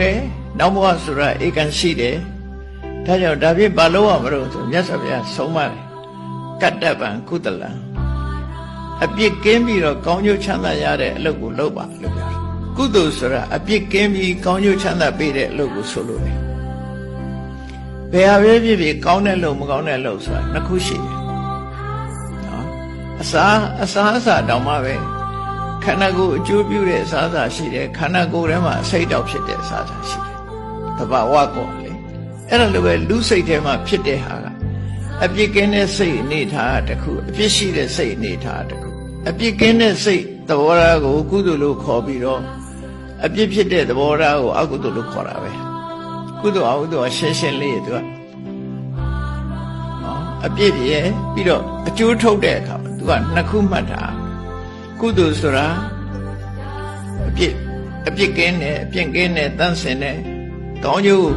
တယ်နောက်ဘဝဆိုတာဧကန်ရှိတယ်ဒါကြောင့်ဒါဖြင့်ဘာလို့ရမလို့ဆိုမြတ်စွာဘုရားဆုံးမတယ်ကတ္တပံကုသလံအပြစ်ကင်းပြီးတော့ကောင်းကျိုးချမ်းသာရတဲ့အလုပ်ကိုလုပ်ပါလို့ပြောတယ်ကုသိုလ်ဆိုတာအပြစ်ကင်းပြီးကောင်းကျိုးချမ်းသာပေးတဲ့အလုပ်ကိုဆိုလို့တယ်ဘယ်ဟာပဲဖြစ်ဖြစ်ကောင်းတဲ့လုပ်မကောင်းတဲ့လုပ်ဆိုတာနှစ်ခုရှိတယ်နော်အစာအစာအစာတောင်မှပဲခ န္ဓာကိုယ်အကျိုးပြုတဲ့အစာအစာရှိတယ်ခန္ဓာကိုယ်ထဲမှာအစိတ်တောက်ဖြစ်တဲ့အစာအစာရှိတယ်တဘာဝကောလေအဲ့ဒါလိုပဲလူစိတ်ထဲမှာဖြစ်တဲ့ဟာကအပြစ်ကင်းတဲ့စိတ်အနေထားတစ်ခုအပြစ်ရှိတဲ့စိတ်အနေထားတစ်ခုအပြစ်ကင်းတဲ့စိတ်သဘောထားကိုကုသိုလ်လို့ခေါ်ပြီးတော့အပြစ်ဖြစ်တဲ့သဘောထားကိုအကုသိုလ်လို့ခေါ်တာပဲကုသိုလ်အကုသိုလ်ကရှင်းရှင်းလေးသူကနော်အပြစ်ပြည့်ပြီးတော့အကျိုးထုတ်တဲ့အခါမှာသူကနှစ်ခုမှတ်တာ ကုသိုလ်ဆိုတာအပြစ်အပြစ်ကင်းတယ်အပြစ်ကင်းတယ်တန့်စင်တယ်ကောင်းကျိုး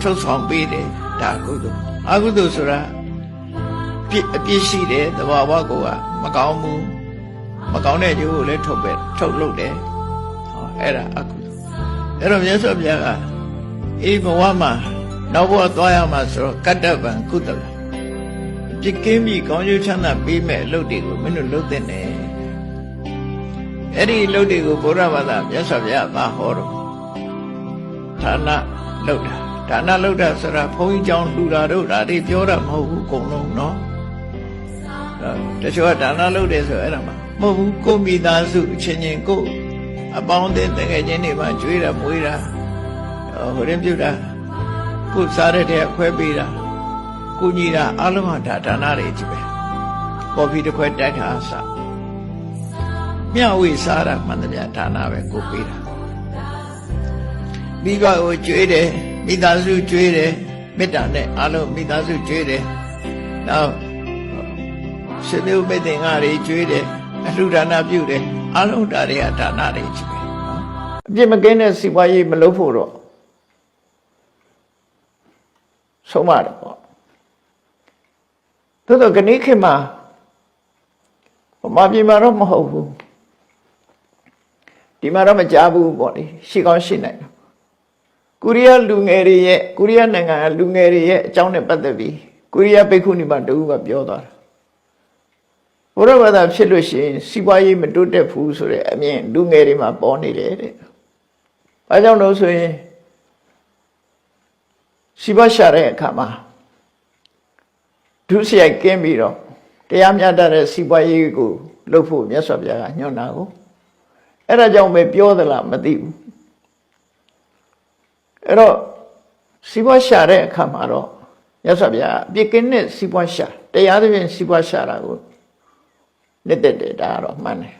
ထုတ်ဆောင်ပေးတယ်ဒါကုသိုလ်အကုသိုလ်ဆိုတာပြစ်အပြစ်ရှိတယ်သဘာဝကိုကမကောင်းဘူးမကောင်းတဲ့ကျိုးကိုလည်းထုတ်ပဲထုတ်လုပ်တယ်ဟောအဲ့ဒါအကုသိုလ်အဲ့တော့မြတ်စွာဘုရားကအေးဘဝမှာနောက်ဘဝသွားရမှာဆိုတော့ကတ္တဗံကုသလပြစ်ကင်းပြီးကောင်းကျိုးချမ်းသာပေးမဲ့အလုပ်တွေကိုမင်းတို့လုပ်တဲ့နဲ့ အဲ့ဒီအလုပ်တွေကိုဘုရားဘာသာမြတ်စွာဘုရားသာဟောတော့ဌာနလုပ်တာဒါနလုပ်တာဆိုတာဘုန်းကြီးကျောင်းလှူတာတို့ဒါတွေပြောတာမဟုတ်ဘူးအကုန်လုံးနော်အဲတချို့ကဒါနလုပ်တယ်ဆိုအဲ့ဒါမှမဟုတ်ဘူးကိုမိသားစုအချင်းချင်းကိုအပေါင်းအသင်းတကယ်ချင်းတွေမှာကျွေးတာမွေးတာဟိုရင်ပြုတ်တာကိုစားတဲ့တဲ့ခွဲပေးတာကိုညီတာအလုံးဟာဒါဒါနတွေကြီးပဲကော်ဖီတစ်ခွက်တိုက်တာအစ မြဝေစားတာမှန်တယ်ဗျဒါနပဲကိုပေးတာမိဘကိုကျွေးတယ်မိသားစုကျွေးတယ်မေတ္တာနဲ့အလုံးမိသားစုကျွေးတယ်နောက်ရှင်မေမေတ္တင်္ဂတွေကျွေးတယ်အလှဒါနပြုတယ်အလုံးဒါတွေကဒါနတွေကြီးပဲနော်အပြစ်မကင်းတဲ့စီပွားရေးမလုပ်ဖို့တော့ဆုံးမတယ်ပေါ့သို့တော့ခဏခေတ်မှာဗမာပြည်မှာတော့မဟုတ်ဘူး ဒီမှာတော့မကြားဘူးပေါ့လေရှိကောင်းရှိနိုင်တယ်ကိုရီးယားလူငယ်တွေရဲ့ကိုရီးယားနိုင်ငံကလူငယ်တွေရဲ့အကြောင်းနဲ့ပတ်သက်ပြီးကိုရီးယားဘိက္ခုနီမတူကပြောသွားတာဘုရားဘာသာဖြစ်လို့ရှိရင်စီးပွားရေးမတိုးတက်ဘူးဆိုတဲ့အမြင်လူငယ်တွေမှာပေါ်နေတယ်တဲ့။ဘာကြောင့်လို့ဆိုရင်စီးပွားရှာတဲ့အခါမှာဒုစရိုက်ကင်းပြီးတော့တရားမျှတတဲ့စီးပွားရေးကိုလုပ်ဖို့မြတ်စွာဘုရားကညွှန်တာကို အဲ့ဒါကြောင့်ပဲပြောသလားမသိဘူး။အဲ့တော့စီးပွားရှာတဲ့အခါမှာတော့ရသော်ဗျာအပြစ်ကင်းတဲ့စီးပွားရှာတရားသဖြင့်စီးပွားရှာတာကိုနှစ်သက်တယ်ဒါကတော့မှန်တယ်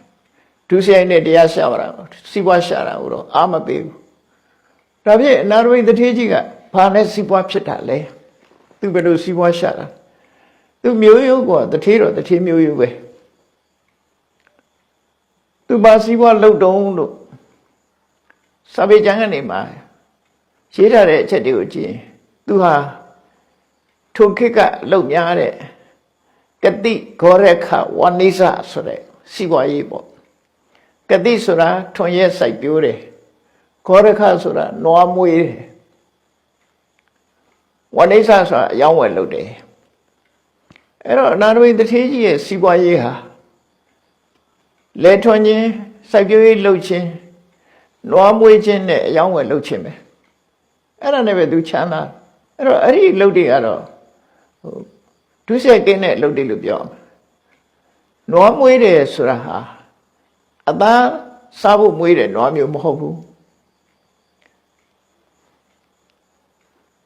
ဒုစရိုက်နဲ့တရားရှာတာကိုစီးပွားရှာတာကိုတော့အာမပေးဘူးဒါဖြင့်အနာရဝိတထေကြီးကဘာနဲ့စီးပွားဖြစ်တာလဲသူဘယ်လိုစီးပွားရှာတာသူမျိုးရိုးကတထေတော့တထေမျိုးရိုးပဲ သူဘာစီးပွားလုပ်တုံးလို့စာပေကျမ်းကနေမှာရေးထားတဲ့အချက်တွေကိုကြည့်ရင်သူဟာထိုခေတ်ကလုံများတဲ့ကတိဂောရခဝနိစဆိုတဲ့စီပွားရေးပေါ့ကတိဆိုတာထွန်ရဲစိုက်ပျိုးတယ်ဂောရခဆိုတာနွားမွေးတယ်ဝနိစဆိုတာအယောင်းဝယ်လုပ်တယ်အဲ့တော့အနာရဝိတထေးကြီးရဲ့စီပွားရေးဟာ လဲထွန်ခြင်းစိုက်ပျိုးရေးလုပ်ခြင်းနွားမွေးခြင်းနဲ့အယောင်းဝယ်လုပ်ခြင်းပဲအဲ့ဒါနဲ့ပဲသူချမ်းသာအဲ့တော့အဲ့ဒီအလုပ်တွေကတော့ဟိုဒုစရိုက်ကင်းတဲ့အလုပ်တွေလို့ပြောနွားမွေးတယ်ဆိုတာဟာအသားစားဖို့မွေးတယ်နွားမျိုးမဟုတ်ဘူး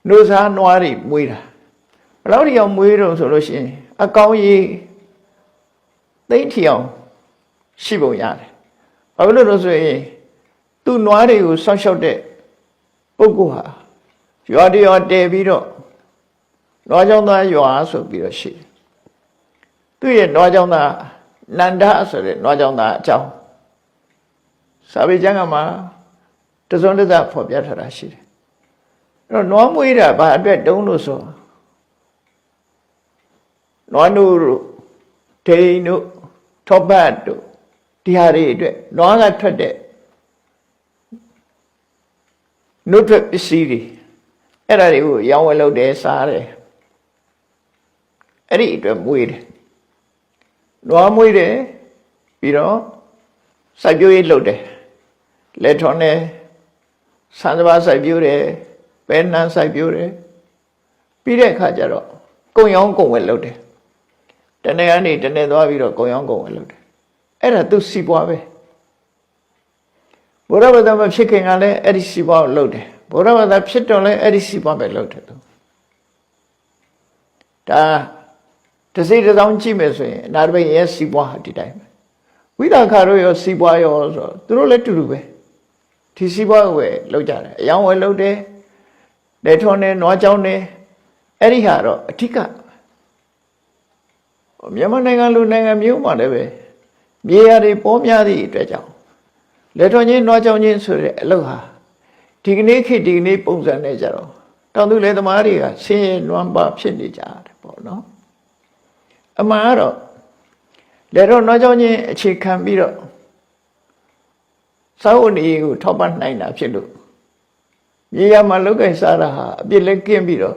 နှုတ်စားနွားတွေမွေးတာဘယ်လောက်ထိအောင်မွေးတော့ဆိုလို့ရှိရင်အကောင်ကြီးသိမ့်ထီအောင် ရှိပုံရတယ်ဘာလို့လဲဆိုရင်သူ့နွားတွေကိုဆောက်ရှောက်တဲ့ပုဂ္ဂိုလ်ဟာရွာတရွာတည်ပြီးတော့နွားကြောင့်သားရွာဆိုပြီးတော့ရှိတယ်သူ့ရဲ့နွားကြောင့်သားနန္ဒဆိုတဲ့နွားကြောင့်သားအကြောင်းစာပေကျမ်းကမှာတစုံတစ်စဖော်ပြထားတာရှိတယ်အဲ့တော့နွားမွေးတာဘာအတွက်တုံးလို့ဆိုနွားနို့တို့ဒိန်တို့ထောပတ်တို့ ဒီဟာတွေအတွက်နွားကထွက်တဲ့နှုတ်ထွက်ပစ္စည်းတွေအဲ့ဒါတွေကိုရောင်းဝယ်လုပ်တယ်စားတယ်အဲ့ဒီအတွက်မွေးတယ်နွားမွေးတယ်ပြီးတော့စိုက်ပျိုးရေးလုပ်တယ်လက်ထွန်တယ်ဆန်းစပါးစိုက်ပျိုးတယ်ပဲနှမ်းစိုက်ပျိုးတယ်ပြီးတဲ့အခါကျတော့ကုံရောင်းကုံဝယ်လုပ်တယ်တနေ့ကနေတနေ့သွားပြီးတော့ကုံရောင်းကုံဝယ်လုပ်တယ် အဲ့ဒါသူစီပွားပဲဘုရားဘာသာမဖြစ်ခင်ကလည်းအဲ့ဒီစီပွားကိုလုပ်တယ်ဘုရားဘာသာဖြစ်တော့လည်းအဲ့ဒီစီပွားပဲလုပ်တယ်သူဒါတစ်စိတ်တစ်စောင်းကြည့်မယ်ဆိုရင်အနာတပိန်ရဲ့စီပွားဟာဒီတိုင်းပဲဝိသခါတို့ရောစီပွားရောဆိုတော့သူတို့လည်းတူတူပဲဒီစီပွားကိုပဲလုပ်ကြတယ်အယောင်းဝယ်လုပ်တယ်လက်ထွန်တယ်နွားကြောင်းတယ်အဲ့ဒီဟာတော့အထစ်ကမြန်မာနိုင်ငံလူနိုင်ငံမျိုးမှာလည်းပဲ မြေယာတွေပေါ်များသည့်အတွက်ကြောင့်လက်ထွန်ချင်းနွားကြောင်းချင်းဆိုတဲ့အလုပ်ဟာဒီကနေ့ခေတ်ဒီကနေ့ပုံစံနဲ့ကြတော့တောင်သူလယ်သမားတွေကဆင်းရဲနွမ်းပါဖြစ်နေကြတယ်ပေါ့နော်အမှန်ကတော့လက်တော့နောက်ကြောင်းချင်းအခြေခံပြီးတော့စာဝတ်နေကိုထောက်ပံ့နိုင်တာဖြစ်လို့မြေယာမှာလောက်ကင်စားတာဟာအပြစ်လက်ကင်းပြီးတော့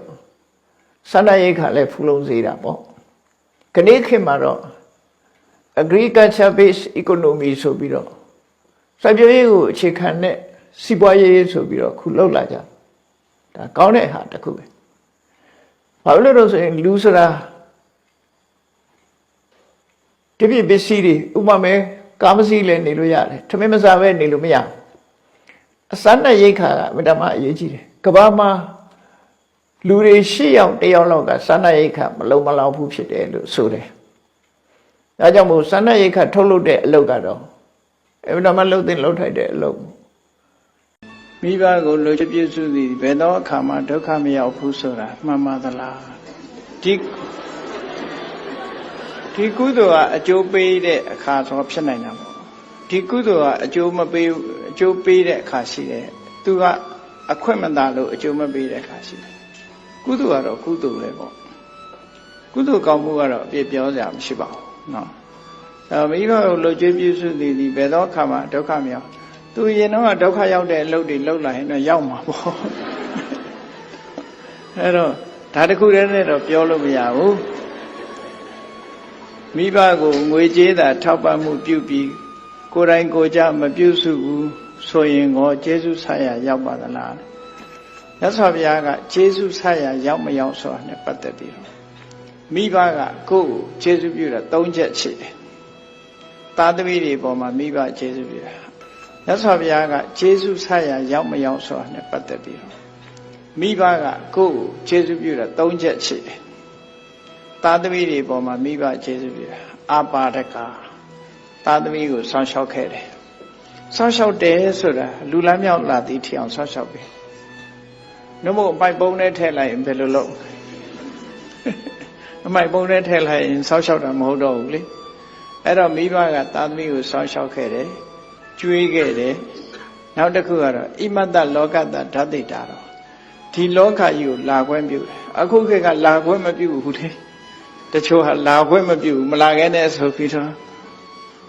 စန္ဒရိတ်ခါလည်းဖူလုံးစေးတာပေါ့ခဏခေတ်မှာတော့ agriculture based economy ဆိုပြီးတော့စိုက်ပျိုးရေးကိုအခြေခံတဲ့စီးပွားရေးဆိုပြီးတော့ခုလောက်လာကြဒါကောင်းတဲ့ဟာတစ်ခုပဲဘာလို့လဲတော့ဆိုရင်လူဆိုတာတပြည့်ပစ္စည်းတွေဥပမာကားမစီးလည်းနေလို့ရတယ်ထမင်းမစားပဲနေလို့မရဘူးအစမ်းနဲ့ရိတ်ခါကမတမအရေးကြီးတယ်ကဘာမှာလူတွေ၈ယောက်၁ယောက်လောက်ကစမ်းနဲ့ရိတ်ခါမလုံးမလောက်ဘူးဖြစ်တယ်လို့ဆိုတယ် ဒါကြောင့်မို့စမ်းနဲ့ရိတ်ခါထုတ်လုပ်တဲ့အလုပ်ကတော့အမတမလှုပ်တဲ့လှုပ်ထိုက်တဲ့အလုပ်မိဘကိုလိုချပြည့်စုသည်ဘယ်တော့အခါမှဒုက္ခမရောက်ဘူးဆိုတာမှန်ပါသလားဒီဒီကုသိုလ်ကအကျိုးပေးတဲ့အခါဆိုဖြစ်နိုင်တာပေါ့ဒီကုသိုလ်ကအကျိုးမပေးအကျိုးပေးတဲ့အခါရှိတယ်သူကအခွင့်မသာလို့အကျိုးမပေးတဲ့အခါရှိတယ်ကုသိုလ်ကတော့ကုသိုလ်ပဲပေါ့ကုသိုလ်ကောင်းမှုကတော့အပြည့်ပြောစရာမရှိပါဘူး နော်အဲမိဘကိုလှုပ်ကြွေးပြုစုသည်ဒီဘယ်တော့ခါမှဒုက္ခမရောက်သူရင်တော့ဒုက္ခရောက်တဲ့အလုပ်တွေလုပ်လာရင်တော့ရောက်မှာပေါ့အဲတော့ဒါတခုတည်းနဲ့တော့ပြောလို့မရဘူးမိဘကိုငွေကြေးသာ ထောက်ပံ့မှုပြုပြီးကိုယ်တိုင်ကိုကြမပြုစုဘူးဆိုရင်ကောကျေးဇူးဆရာရောက်ပါသလားမြတ်စွာဘုရားကကျေးဇူးဆရာရောက်မရောက်ဆိုတာနဲ့ပတ်သက်ပြီးတော့ မိဘကကိုယ့်ကိုကျေးဇူးပြုတာ၃ချက်ရှိတယ်သားသမီးတွေပေါ်မှာမိဘကျေးဇူးပြုတာမြတ်စွာဘုရားကကျေးဇူးဆရာရောက်မရောက်ဆိုတာနဲ့ပတ်သက်ပြီးတော့မိဘကကိုယ့်ကိုကျေးဇူးပြုတာ၃ချက်ရှိတယ်သားသမီးတွေပေါ်မှာမိဘကျေးဇူးပြုတာအပါဒကသားသမီးကိုဆောင်းလျှောက်ခဲ့တယ်ဆောင်းလျှောက်တယ်ဆိုတာလူလမ်းမြောက်လာသည်ထီအောင်ဆောင်းလျှောက်ပြီနှမို့အပိုက်ပုံးနဲ့ထည့်လိုက်ရင်ဘယ်လိုလုပ် အမိုက်ပုံးနဲ့ထည့်လိုက်ရင်ဆောင်းလျှောက်တာမဟုတ်တော့ဘူးလေအဲ့တော့မိဘကသားသမီးကိုဆောင်းလျှောက်ခဲ့တယ်ကျွေးခဲ့တယ်နောက်တစ်ခုကတော့ဣမတ္တလောကတ္တဓာတိတာတော့ဒီလောကကြီးကိုလာခွင့်ပြုတယ်အခုခေတ်ကလာခွင့်မပြုဘူးလေတချို့ဟာလာခွင့်မပြုဘူးမလာခဲ့နဲ့ဆိုပြီးတော့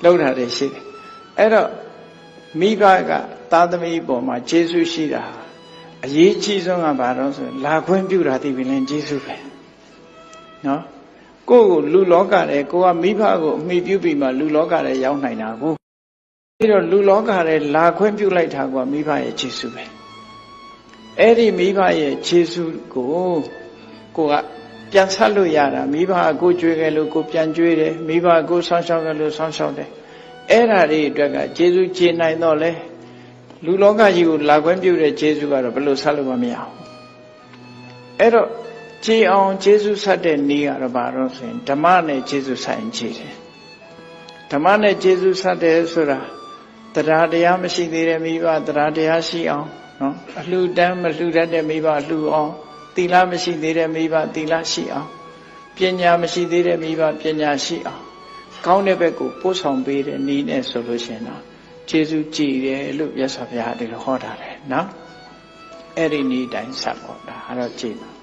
လှုပ်တာတွေရှိတယ်အဲ့တော့မိဘကသားသမီးပေါ်မှာကျေးဇူးရှိတာအရေးကြီးဆုံးကဘာတော့ဆိုလာခွင့်ပြုတာဒီပင်လည်းကျေးဇူးပဲ နော်ကိုယ့်ကိုလူလောကထဲကိုကမိဘကိုအမိပြုပြီးမှလူလောကထဲရောက်နိုင်တာကိုပြီးတော့လူလောကထဲလာခွင့်ပြုလိုက်တာကမိဘရဲ့ကျေးဇူးပဲအဲ့ဒီမိဘရဲ့ကျေးဇူးကိုကိုကပြန်ဆက်လို့ရတာမိဘကိုကြွေးခဲ့လို့ကိုပြန်ကြွေးတယ်မိဘကိုဆောင်းရှောက်ခဲ့လို့ဆောင်းရှောက်တယ်အဲ့ဓာတွေအတွက်ကကျေးဇူးကျေနိုင်တော့လဲလူလောကကြီးကိုလာခွင့်ပြုတဲ့ကျေးဇူးကတော့ဘယ်လိုဆက်လို့မမရဘူးအဲ့တော့ ကြည်အောင်ကျေးဇူးဆက်တဲ့နေ့ကတော့ဘာလို့ဆိုရင်ဓမ္မနဲ့ကျေးဇူးဆက်ရင်ကြည်တယ်ဓမ္မနဲ့ကျေးဇူးဆက်တယ်ဆိုတာတရားတရားမရှိသေးတဲ့မိဘတရားတရားရှိအောင်နော်အလှူတန်းမလှူတတ်တဲ့မိဘလှူအောင်သီလမရှိသေးတဲ့မိဘသီလရှိအောင်ပညာမရှိသေးတဲ့မိဘပညာရှိအောင်ကောင်းတဲ့ဘက်ကိုပို့ဆောင်ပေးတဲ့နည်းနဲ့ဆိုလို့ရှိရင်တော့ကျေးဇူးကြည်တယ်လို့မြတ်စွာဘုရားဒီလိုဟောထားတယ်နော်အဲ့ဒီနည်းတိုင်းဆက်ပေါ့ဒါအဲ့တော့ကြည်ပါ